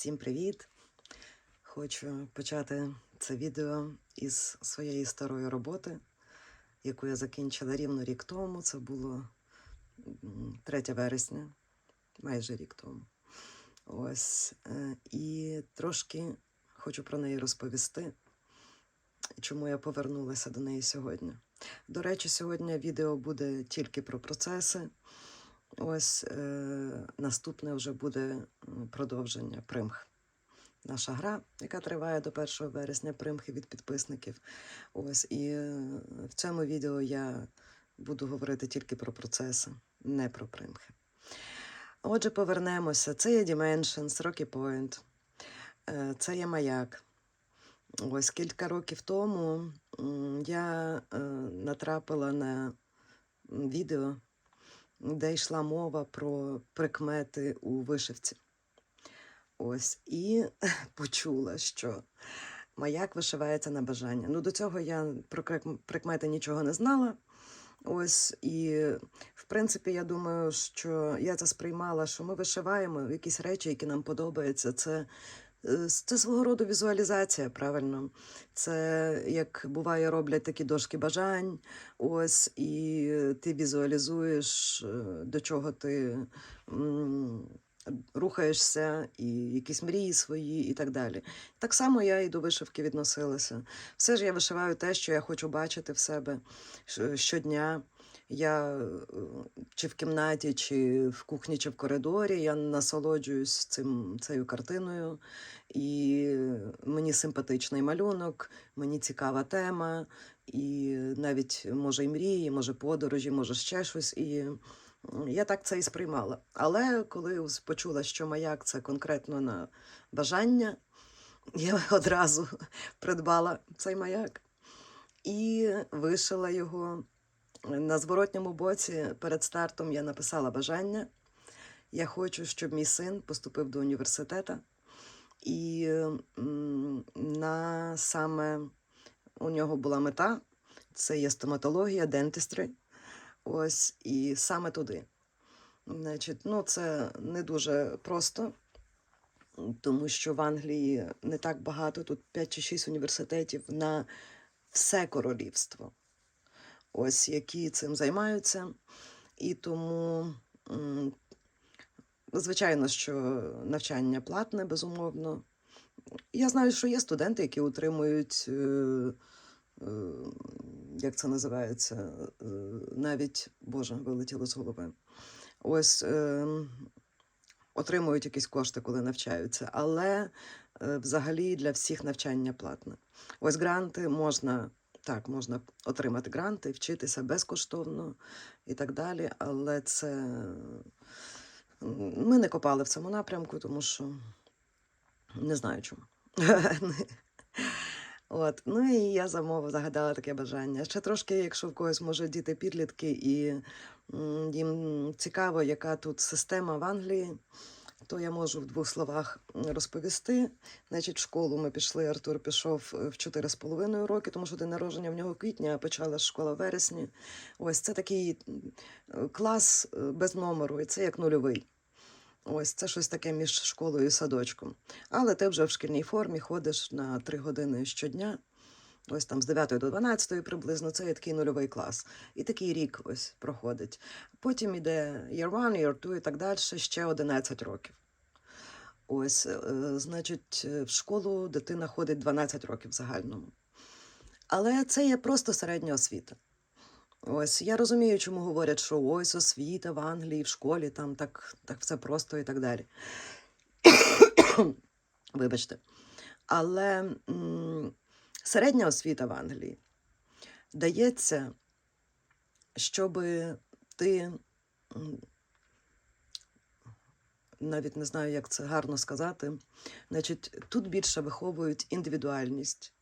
Всім привіт! Хочу почати це відео із своєї старої роботи, яку я закінчила рівно рік тому. Це було 3 вересня, майже рік тому. Ось. е, І трошки хочу про неї розповісти, чому я повернулася до неї сьогодні. До речі, сьогодні відео буде тільки про процеси. Ось е, наступне вже буде продовження примх. Наша гра, яка триває до 1 вересня, примхи від підписників. Ось і е, в цьому відео я буду говорити тільки про процеси, не про примхи. Отже, повернемося. Це є Dimensions, Rocky Point, е, це є маяк. Ось кілька років тому я е, натрапила на відео де йшла мова про прикмети у вишивці. Ось, і почула, що маяк вишивається на бажання. Ну, до цього я про прикмети нічого не знала. Ось, і в принципі, я думаю, що я це сприймала, що ми вишиваємо якісь речі, які нам подобаються. Це, це свого роду візуалізація, правильно. Це як буває, роблять такі дошки бажань, ось, і ти візуалізуєш, е, до чого ти рухаєшся, і якісь мрії свої, і так далі. Так само я і до вишивки відносилася. Все ж я вишиваю те, що я хочу бачити в себе щодня. Я е, чи в кімнаті, чи в кухні, чи в коридорі, я насолоджуюсь цим, цією картиною, і мені симпатичний малюнок, мені цікава тема, і навіть може і мрії, може подорожі, може ще щось. І я так це і сприймала. Але коли почула, що маяк це конкретно на бажання, я одразу придбала цей маяк і вишила його. На зворотньому боці перед стартом я написала бажання. Я хочу, щоб мій син поступив до університету. І на саме у нього була мета це є стоматологія, дентистри. Ось і саме туди. Значить, ну це не дуже просто, тому що в Англії не так багато, тут 5 чи 6 університетів на все королівство. Ось які цим займаються. І тому, звичайно, що навчання платне, безумовно. Я знаю, що є студенти, які отримують, е, е, як це називається, е, навіть, Боже, вилетіло з голови. Ось отримують якісь кошти, коли навчаються, але взагалі для всіх навчання платне. Ось гранти можна. Так, можна отримати гранти, вчитися безкоштовно і так далі, але це ми не копали в цьому напрямку, тому що не знаю чому. От. Ну і я замовила, загадала таке бажання. Ще трошки, якщо в когось може діти підлітки, і їм цікаво, яка тут система в Англії, то я можу в двох словах розповісти. Значить, в школу ми пішли. Артур пішов е, в 4,5 роки, тому що день народження в нього квітня, а почала школа в вересні. Ось це такий клас е, без номеру, і це як нульовий. Ось це щось таке між школою і садочком. Але ти вже в шкільній формі ходиш на 3 години щодня. Ось там з 9 до 12 приблизно це є такий нульовий клас. І такий рік ось проходить. Потім іде year one, year two і так далі, ще 11 років. Ось, е, значить, е, в школу дитина ходить 12 років в загальному. Але це є просто середня освіта. Ось я розумію, чому говорять, що ось освіта в Англії, в школі, там так, так все просто і так далі. Вибачте. Але середня освіта в Англії дається, щоб ти навіть не знаю, як це гарно сказати. Значить, тут більше виховують індивідуальність,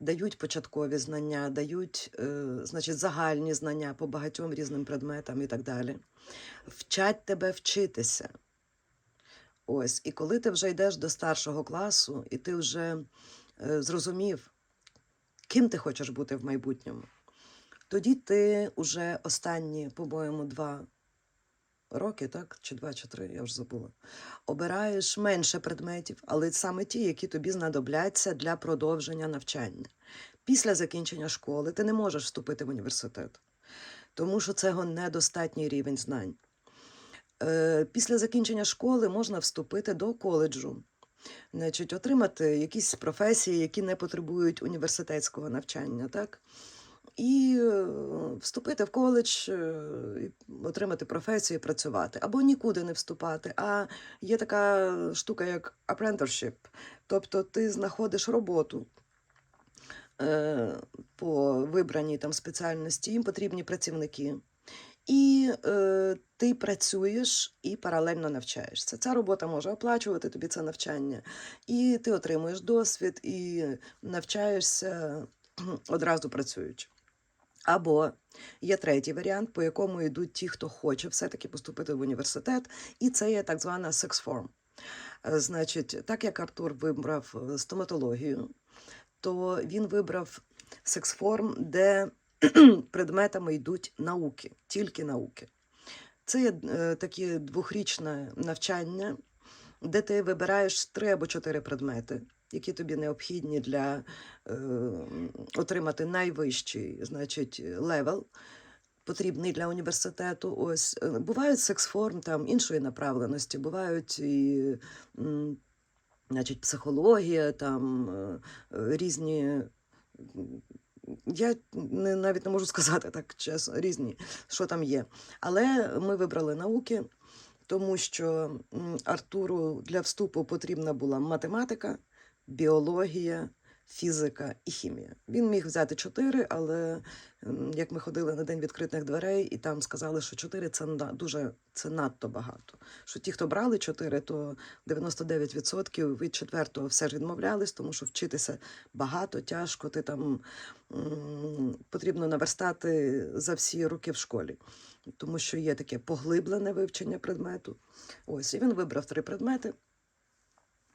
дають початкові знання, дають е, значить, загальні знання по багатьом різним предметам і так далі. Вчать тебе вчитися. Ось, і коли ти вже йдеш до старшого класу, і ти вже е, зрозумів, ким ти хочеш бути в майбутньому, тоді ти вже останні, по-моєму, два роки, так? Чи два, чи три, я вже забула. Обираєш менше предметів, але саме ті, які тобі знадобляться для продовження навчання. Після закінчення школи ти не можеш вступити в університет, тому що цього недостатній рівень знань. Е, Після закінчення школи можна вступити до коледжу, значить, отримати якісь професії, які не потребують університетського навчання, так? І е, вступити в коледж, е, отримати професію працювати. Або нікуди не вступати. А є така штука, як apprenticeship. Тобто ти знаходиш роботу е, по вибраній там спеціальності, їм потрібні працівники. І е, ти працюєш і паралельно навчаєшся. Ця робота може оплачувати тобі це навчання, і ти отримуєш досвід і навчаєшся одразу працюючи. Або є третій варіант, по якому йдуть ті, хто хоче все-таки поступити в університет, і це є так звана form. Е, Значить, так як Артур вибрав е, стоматологію, то він вибрав form, де предметами йдуть науки, тільки науки. Це є е, таке двохрічне навчання, де ти вибираєш три або чотири предмети, які тобі необхідні для е, отримати найвищий, значить, левел. Потрібний для університету. Ось е, бувають секс-форм там іншої направленості, бувають і значить, психологія, там е, різні. Я не, навіть не можу сказати так чесно, різні, що там є. Але ми вибрали науки, тому що Артуру для вступу потрібна була математика, біологія, фізика і хімія. Він міг взяти чотири, але як ми ходили на день відкритих дверей, і там сказали, що чотири це дуже це надто багато. Що ті, хто брали чотири, то 99% від четвертого все ж відмовлялись, тому що вчитися багато, тяжко. Ти там потрібно наверстати за всі роки в школі, тому що є таке поглиблене вивчення предмету. Ось і він вибрав три предмети.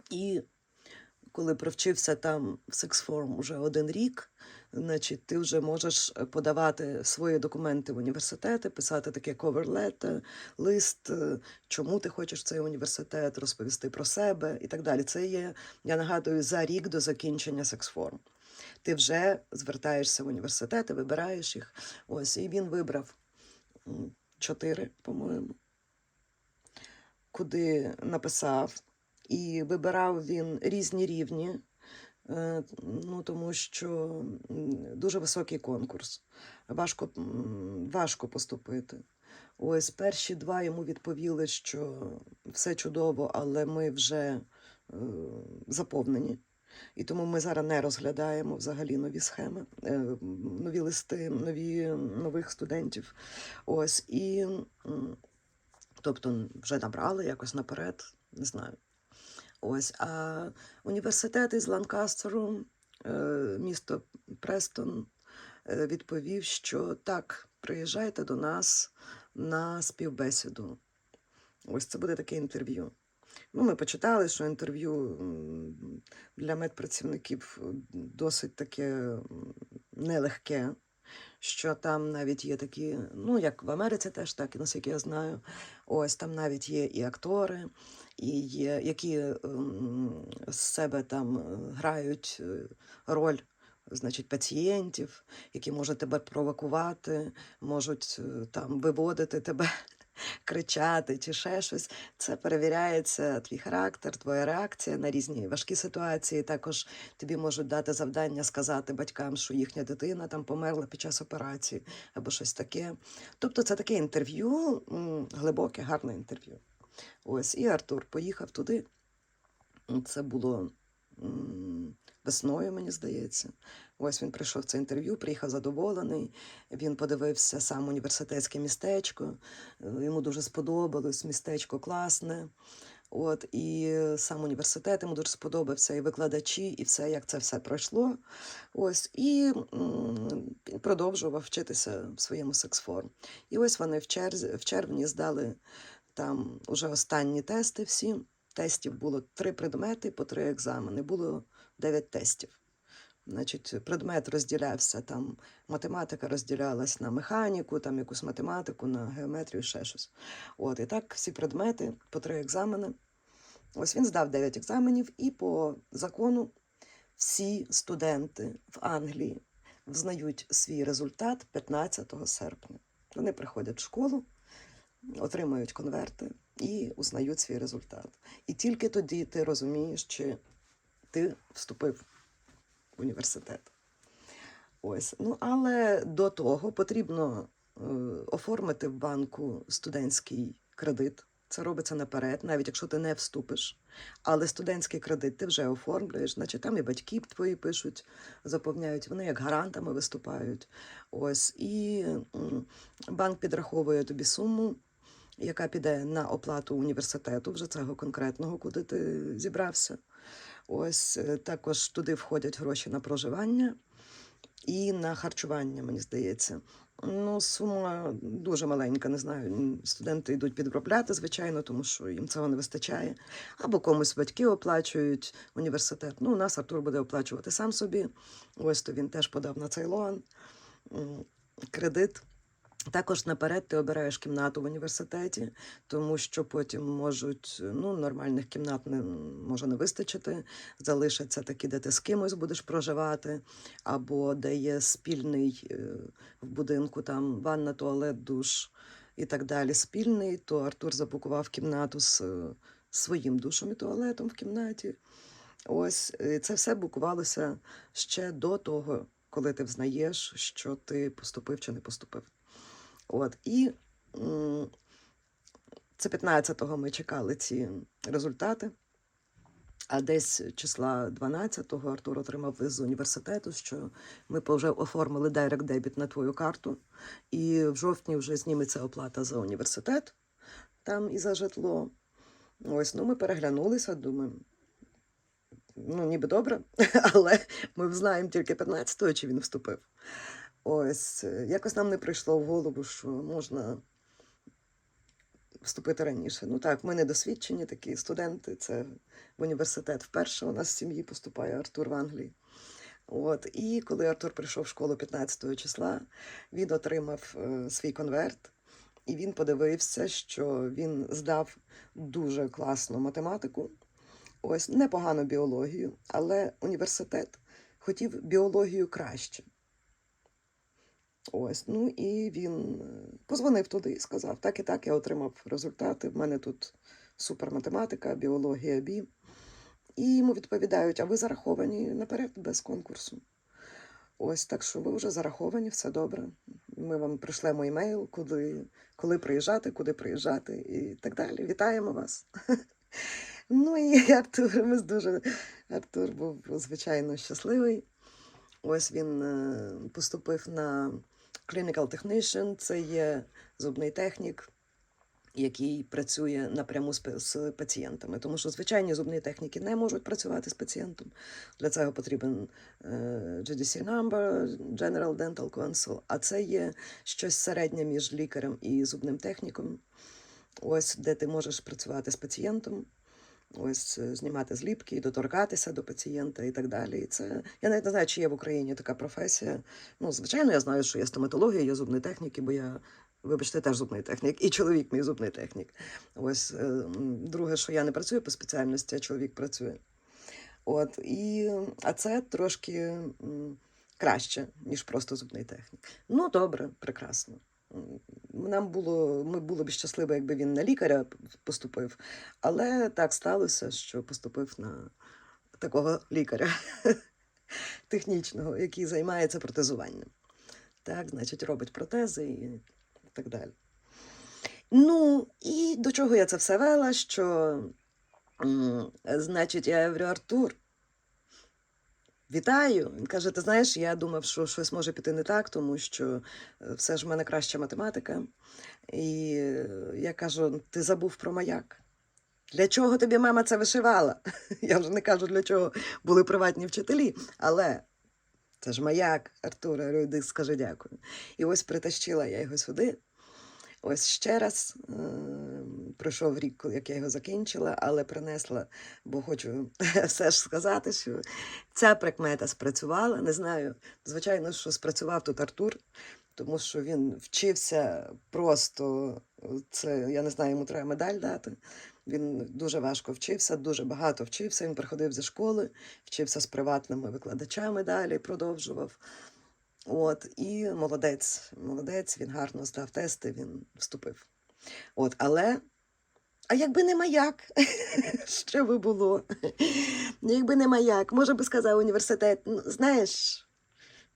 І коли провчився там в секс-форм уже один рік, значить, ти вже можеш е, подавати свої документи в університети, писати таке letter, лист, е, чому ти хочеш цей університет, розповісти про себе і так далі. Це є, я нагадую, за рік до закінчення секс-форм. Ти вже звертаєшся в університети, вибираєш їх. Ось, і він вибрав чотири, по-моєму, куди написав. І вибирав він різні рівні, е, ну, тому що дуже високий конкурс. Важко, важко поступити. Ось перші два йому відповіли, що все чудово, але ми вже е, заповнені. І тому ми зараз не розглядаємо взагалі нові схеми, е, нові листи, нові, нових студентів. Ось і тобто вже набрали якось наперед, не знаю. Ось, а університет із Ланкастеру, е, місто Престон, е, відповів, що так, приїжджайте до нас на співбесіду. Ось це буде таке інтерв'ю. Ну, ми почитали, що інтерв'ю для медпрацівників досить таке нелегке, що там навіть є такі, ну як в Америці теж так, наскільки я знаю. Ось там навіть є і актори, які ем, з себе там е, грають е, роль. Значить, пацієнтів, які можуть тебе провокувати, можуть е, там виводити тебе, кричати чи ще щось. Це перевіряється твій характер, твоя реакція на різні важкі ситуації. Також тобі можуть дати завдання сказати батькам, що їхня дитина там померла під час операції або щось таке. Тобто це таке інтерв'ю, глибоке, гарне інтерв'ю. Ось, і Артур поїхав туди. Це було весною, мені здається. Ось він прийшов це інтерв'ю, приїхав задоволений. Він подивився сам університетське містечко. Йому дуже сподобалось, містечко класне. От, і сам університет йому дуже сподобався, і викладачі, і все, як це все пройшло. Ось, і він продовжував вчитися в своєму секс-форм. І ось вони в, черзі, в червні здали там уже останні тести всі. Тестів було три предмети по три екзамени. Було дев'ять тестів. Значить, предмет розділявся там, математика розділялась на механіку, там якусь математику, на геометрію, ще щось. От, і так всі предмети по три екзамени. Ось він здав 9 екзаменів, і по закону всі студенти в Англії взнають свій результат 15 серпня. Вони приходять в школу, отримують конверти і узнають свій результат. І тільки тоді ти розумієш, чи ти вступив в університет. Ось. Ну, але до того потрібно е, оформити в банку студентський кредит. Це робиться наперед, навіть якщо ти не вступиш. Але студентський кредит ти вже оформлюєш, значить там і батьки твої пишуть, заповняють, вони як гарантами виступають. Ось. І банк підраховує тобі суму, яка піде на оплату університету, вже цього конкретного, куди ти зібрався. Ось е, також туди входять гроші на проживання і на харчування, мені здається. Ну, сума дуже маленька, не знаю. Студенти йдуть підробляти, звичайно, тому що їм цього не вистачає. Або комусь батьки оплачують університет. Ну, у нас Артур буде оплачувати сам собі. Ось то він теж подав на цей лоан кредит. Також наперед ти обираєш кімнату в університеті, тому що потім можуть ну, нормальних кімнат не може не вистачити. Залишаться такі, де ти з кимось будеш проживати, або де є спільний е, в будинку там ванна, туалет, душ і так далі. Спільний, то Артур забукував кімнату з е, своїм душем і туалетом в кімнаті. Ось е, це все букувалося ще до того, коли ти взнаєш, що ти поступив чи не поступив. От і це 15-го ми чекали ці результати. А десь числа 12-го Артур отримав з університету, що ми вже оформили директ дебіт на твою карту, і в жовтні вже зніметься оплата за університет там і за житло. Ось, ну ми переглянулися, думаємо. Ну, ніби добре, але ми знаємо тільки 15-го, чи він вступив. Ось, е, якось нам не прийшло в голову, що можна вступити раніше. Ну так, ми недосвідчені такі студенти. Це в університет вперше у нас в сім'ї поступає Артур в Англії. От, і коли Артур прийшов в школу 15 числа, він отримав е, свій конверт, і він подивився, що він здав дуже класну математику, ось непогану біологію, але університет хотів біологію краще. Ось, ну і він е, позвонив туди і сказав: так і так, я отримав результати. В мене тут суперматематика, біологія бі. І йому відповідають: а ви зараховані наперед без конкурсу. Ось так що ви вже зараховані, все добре. Ми вам пришлемо емейл, куди, коли приїжджати, куди приїжджати і так далі. Вітаємо вас. Ну і Артур, ми дуже Артур був звичайно щасливий. Ось він е, поступив на Clinical Technician, це є зубний технік, який працює напряму з, пацієнтами. Тому що звичайні зубні техніки не можуть працювати з пацієнтом. Для цього потрібен е, GDC number, General Dental Council, а це є щось середнє між лікарем і зубним техніком. Ось де ти можеш працювати з пацієнтом. Ось е, знімати зліпки, доторкатися до пацієнта і так далі. І це я навіть не знаю, чи є в Україні така професія. Ну, звичайно, я знаю, що є стоматологія, є зубні техніки, бо я, вибачте, теж зубний технік, і чоловік мій зубний технік. Ось е, друге, що я не працюю по спеціальності, а чоловік працює. От і а це трошки краще, ніж просто зубний технік. Ну, добре, прекрасно. Нам було, ми були б щасливі, якби він на лікаря поступив, але так сталося, що поступив на такого лікаря технічного, який займається протезуванням. Так, значить, робить протези і так далі. Ну, і до чого я це все вела? Що, значить, я говорю, Артур, вітаю. Він каже: ти знаєш, я думав, що щось може піти не так, тому що е, все ж в мене краща математика. І я кажу: ти забув про маяк. Для чого тобі мама це вишивала? Я вже не кажу, для чого були приватні вчителі, але це ж маяк, Артур, я говорю, скажи дякую. І ось притащила я його сюди. Ось ще раз пройшов рік, як я його закінчила, але принесла, бо хочу все ж сказати, що ця прикмета спрацювала. Не знаю, звичайно, що спрацював тут Артур, тому що він вчився просто. Це я не знаю, йому треба медаль дати. Він дуже важко вчився, дуже багато вчився. Він приходив зі школи, вчився з приватними викладачами далі, продовжував. От, і молодець, молодець, він гарно здав тести, він вступив. От, але, а якби не маяк, що би було? Якби не маяк, може би сказав університет, ну, знаєш,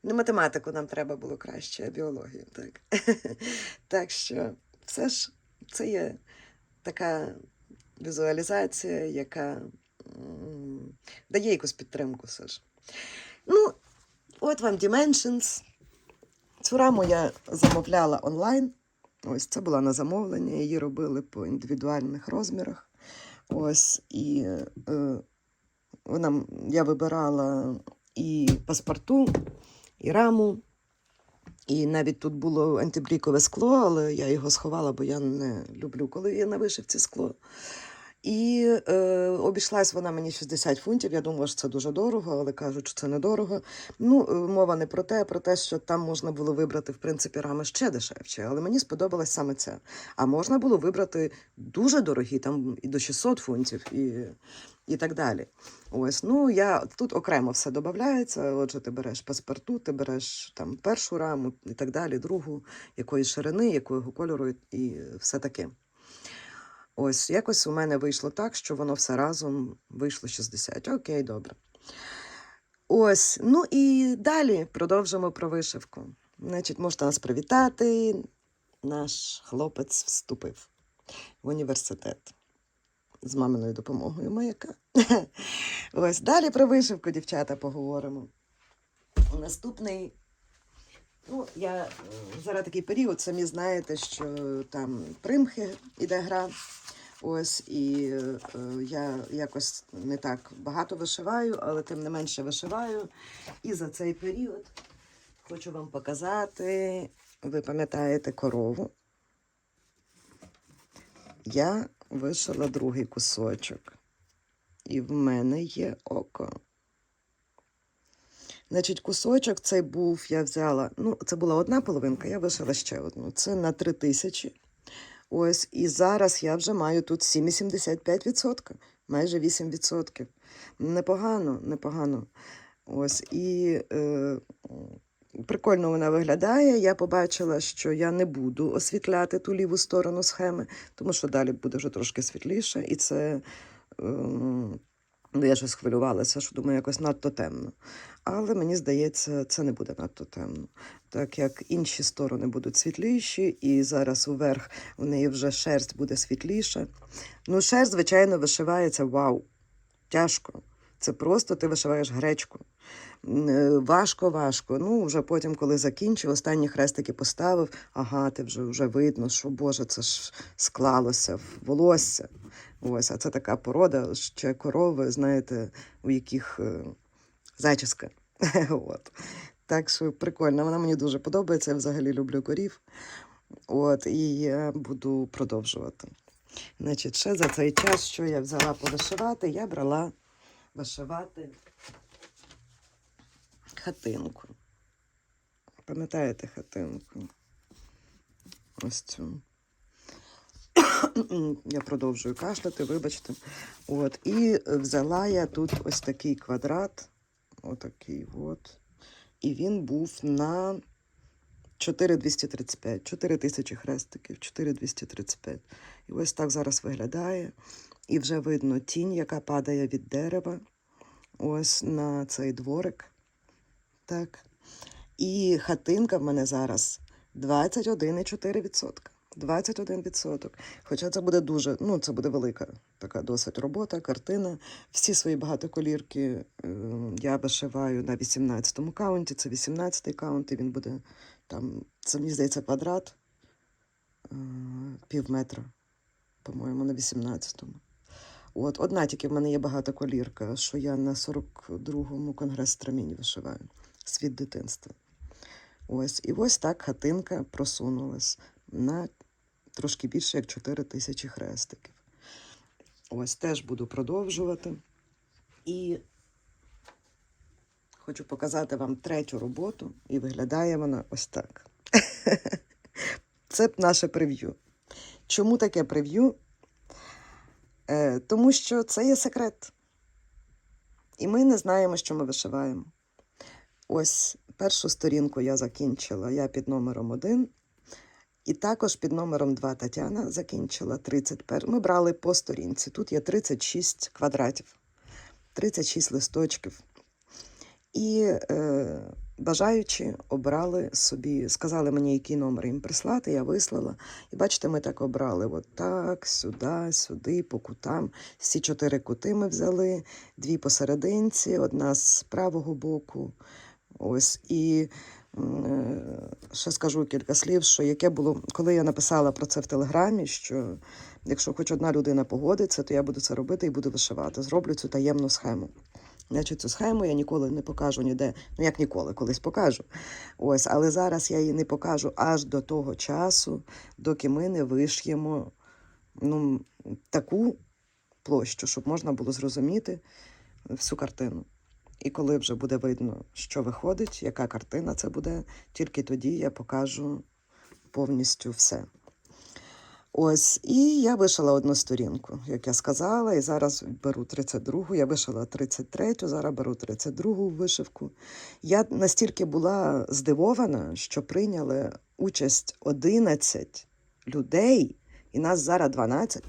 не математику нам треба було краще, а біологію. Так, так що все ж це є така візуалізація, яка дає якусь підтримку. Все ж. Ну, от вам Dimensions. Цю раму я замовляла онлайн. Ось це була на замовлення, її робили по індивідуальних розмірах. Ось і е, вона, я вибирала і паспорту, і раму. І навіть тут було антибрікове скло, але я його сховала, бо я не люблю, коли є на вишивці скло. І е, обійшлась вона мені 60 фунтів. Я думала, що це дуже дорого, але кажуть, що це недорого. Ну, е, мова не про те, а про те, що там можна було вибрати, в принципі, рами ще дешевші. Але мені сподобалась саме ця. А можна було вибрати дуже дорогі, там і до 600 фунтів, і, і так далі. Ось, ну я тут окремо все додається. Отже, ти береш паспорту, ти береш там першу раму і так далі, другу, якої ширини, якого кольору, і все таке. Ось якось у мене вийшло так, що воно все разом вийшло 60. Окей, добре. Ось, ну і далі продовжимо про вишивку. Значить, можете нас привітати. Наш хлопець вступив в університет з маминою допомогою маяка. Ось далі про вишивку, дівчата, поговоримо. Наступний. Ну, я е, зараз такий період, самі знаєте, що там примхи іде гра. Ось і е, я якось не так багато вишиваю, але тим не менше вишиваю. І за цей період хочу вам показати. Ви пам'ятаєте корову? Я вишила другий кусочок. І в мене є око. Значить, кусочок цей був, я взяла, ну, це була одна половинка, я вишила ще одну. Це на 3 тисячі. Ось, і зараз я вже маю тут 7,75%, майже 8%. Непогано, непогано. Ось, і е, прикольно вона виглядає. Я побачила, що я не буду освітляти ту ліву сторону схеми, тому що далі буде вже трошки світліше. І це. Е, Ну, я щось хвилювалася, що думаю, якось надто темно. Але мені здається, це не буде надто темно, так як інші сторони будуть світліші, і зараз уверх у неї вже шерсть буде світліша. Ну, шерсть, звичайно, вишивається вау, тяжко. Це просто ти вишиваєш гречку. Е, Важко, важко. Ну, вже потім, коли закінчив, останні хрестики поставив, ага, ти вже, вже видно, що Боже, це ж склалося в волосся. Ось, а це така порода, ще корови, знаєте, у яких е, зачіска. От. Так що прикольно, вона мені дуже подобається. Я взагалі люблю корів. От, і я буду продовжувати. Значить, ще за цей час, що я взяла повишивати, я брала вишивати хатинку. Пам'ятаєте хатинку? Ось цю. Я продовжую кашляти, вибачте. От, і взяла я тут ось такий квадрат. Отакий от. І він був на 4235, 4 тисячі хрестиків, 4235. І ось так зараз виглядає. І вже видно тінь, яка падає від дерева. Ось на цей дворик. Так. І хатинка в мене зараз 21,4%. 21%. Хоча це буде дуже, ну це буде велика така досить робота, картина. Всі свої багатоколірки е, я вишиваю на 18-му каунті. Це 18-й каунт, і він буде там, це мені здається, квадрат е, пів метра, по-моєму, на 18-му. От, одна тільки в мене є багатоколірка, що я на 42-му конгрес страмінь вишиваю. Світ дитинства. Ось, і ось так хатинка просунулась на трошки більше як 4 тисячі хрестиків. Ось теж буду продовжувати. І хочу показати вам третю роботу, і виглядає вона ось так. Це наше прев'ю. Чому таке прев'ю? Е, тому що це є секрет. І ми не знаємо, що ми вишиваємо. Ось першу сторінку я закінчила, я під номером 1. І також під номером 2 Тетяна закінчила 31. Ми брали по сторінці. Тут є 36 квадратів, 36 листочків. І е, бажаючі обрали собі, сказали мені, який номер їм прислати, я вислала. І бачите, ми так обрали: от так, сюди, сюди, по кутам. Всі чотири кути ми взяли, дві посерединці, одна з правого боку. Ось і ще скажу кілька слів, що яке було, коли я написала про це в телеграмі, що якщо хоч одна людина погодиться, то я буду це робити і буду вишивати. Зроблю цю таємну схему. Значить, цю схему я ніколи не покажу ніде. Ну як ніколи, колись покажу. Ось, але зараз я її не покажу аж до того часу, доки ми не виш'ємо ну, таку площу, щоб можна було зрозуміти всю картину. І коли вже буде видно, що виходить, яка картина це буде, тільки тоді я покажу повністю все. Ось, і я вишила одну сторінку, як я сказала, і зараз беру 32-гу, я вишила 33-ю, зараз беру 32-гу вишивку. Я настільки була здивована, що прийняли участь 11 людей, і нас зараз 12.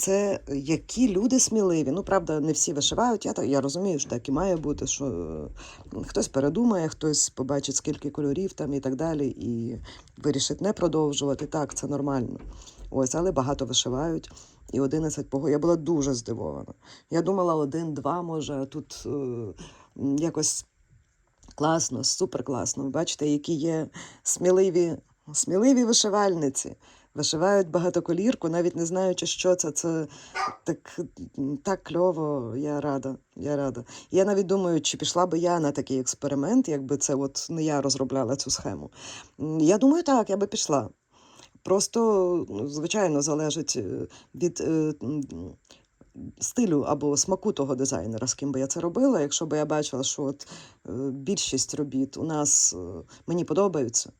Це які люди сміливі. Ну, правда, не всі вишивають. Я, так- я розумію, що так і має бути, що е, хтось передумає, хтось побачить, скільки кольорів там і так далі, і вирішить не продовжувати. Так, це нормально. Ось, але багато вишивають. І 11 пого. Я була дуже здивована. Я думала, один-два може, тут е, якось класно, супер класно. Бачите, які є сміливі, сміливі вишивальниці. Вишивають багатоколірку, навіть не знаючи, що це. Це так, так кльово. Я рада. Я рада. Я навіть думаю, чи пішла би я на такий експеримент, якби це от не я розробляла цю схему. Я думаю, так, я би пішла. Просто, ну, звичайно, залежить е, від е, стилю або смаку того дизайнера, з ким би я це робила. Якщо б я бачила, що от е, більшість робіт у нас мені подобаються,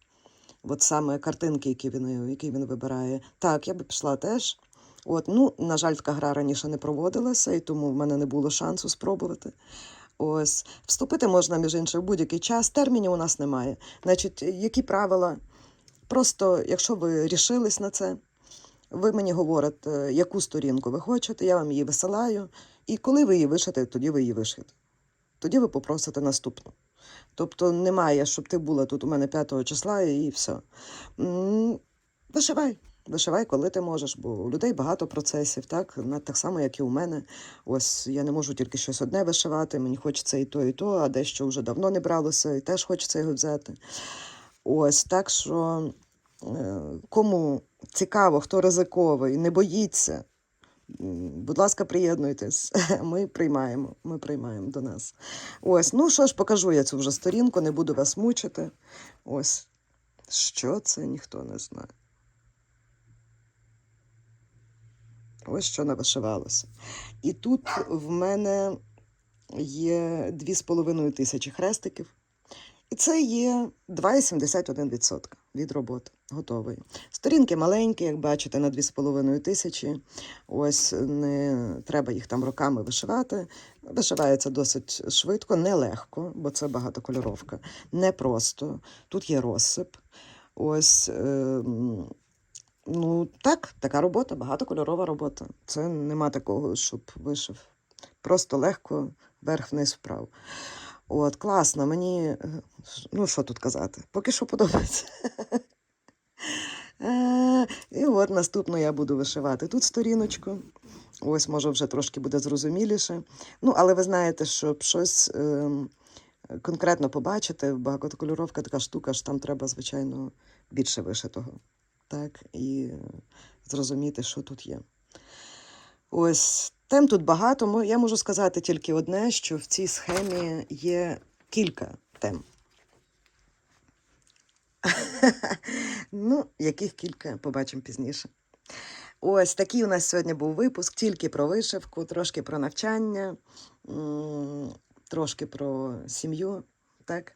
от саме картинки, які він, які він вибирає, так, я би пішла теж. От, ну, на жаль, така гра раніше не проводилася, і тому в мене не було шансу спробувати. Ось вступити можна, між іншим, в будь-який час. Термінів у нас немає. Значить, які правила? Просто, якщо ви рішились на це, ви мені говорите, яку сторінку ви хочете, я вам її висилаю. І коли ви її вишите, тоді ви її вишите. Тоді ви попросите наступну. Тобто немає, щоб ти була тут у мене 5 числа і все. Вишивай. Вишивай, коли ти можеш, бо у людей багато процесів, так? Так само, як і у мене. Ось я не можу тільки щось одне вишивати, мені хочеться і то, і то, а дещо вже давно не бралося, і теж хочеться його взяти. Ось так що е, кому цікаво, хто ризиковий, не боїться. Будь ласка, приєднуйтесь. Ми приймаємо. Ми приймаємо до нас. Ось, ну що ж, покажу я цю вже сторінку, не буду вас мучити. Ось. Що це ніхто не знає. Ось що навишивалося. І тут в мене є 2,5 тисячі хрестиків. Це є 2,71% від роботи готової. Сторінки маленькі, як бачите, на 2,5 тисячі. Ось не треба їх там роками вишивати. Вишивається досить швидко, нелегко, бо це багатокольоровка. Не просто. Тут є розсип. Ось. Е, ну, так, така робота, багатокольорова робота. Це нема такого, щоб вишив. Просто легко, вверх-вниз вправо. От, класно, мені, е, ну що тут казати, поки що подобається. Е, І от наступно я буду вишивати тут сторіночку. Ось, може, вже трошки буде зрозуміліше. Ну, але ви знаєте, щоб щось ем, конкретно побачити, багатокольоровка така штука, ж там треба, звичайно, більше вишитого. Так, і е, зрозуміти, що тут є. Ось тем тут багато. Я можу сказати тільки одне, що в цій схемі є кілька тем. ну, яких кілька побачимо пізніше. Ось такий у нас сьогодні був випуск, тільки про вишивку, трошки про навчання, трошки про сім'ю. Так?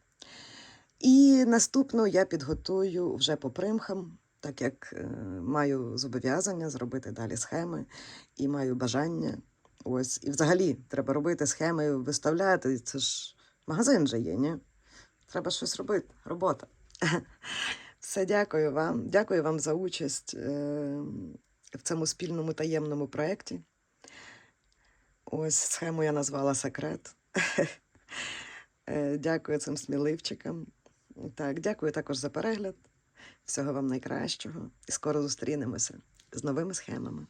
І наступну я підготую вже по примхам, так як е, маю зобов'язання зробити далі схеми і маю бажання. Ось, і взагалі треба робити схеми, виставляти. Це ж магазин же є, ні? Треба щось робити, робота. Все, дякую вам. Дякую вам за участь е, в цьому спільному таємному проєкті. Ось схему я назвала секрет. Е, Дякую цим сміливчикам. Так, дякую також за перегляд. Всього вам найкращого. І скоро зустрінемося з новими схемами.